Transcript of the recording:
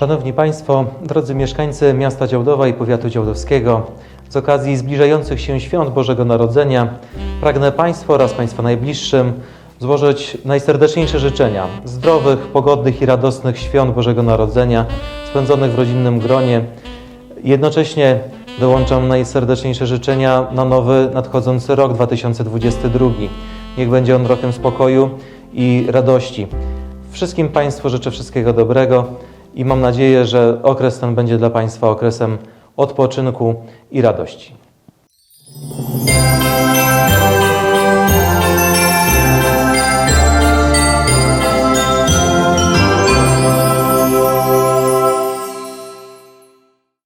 Szanowni Państwo, drodzy mieszkańcy miasta Działdowa i powiatu działdowskiego, z okazji zbliżających się świąt Bożego Narodzenia pragnę Państwu oraz Państwa najbliższym złożyć najserdeczniejsze życzenia zdrowych, pogodnych i radosnych świąt Bożego Narodzenia spędzonych w rodzinnym gronie. Jednocześnie dołączam najserdeczniejsze życzenia na nowy nadchodzący rok 2022. Niech będzie on rokiem spokoju i radości. Wszystkim Państwu życzę wszystkiego dobrego i mam nadzieję, że okres ten będzie dla Państwa okresem odpoczynku i radości.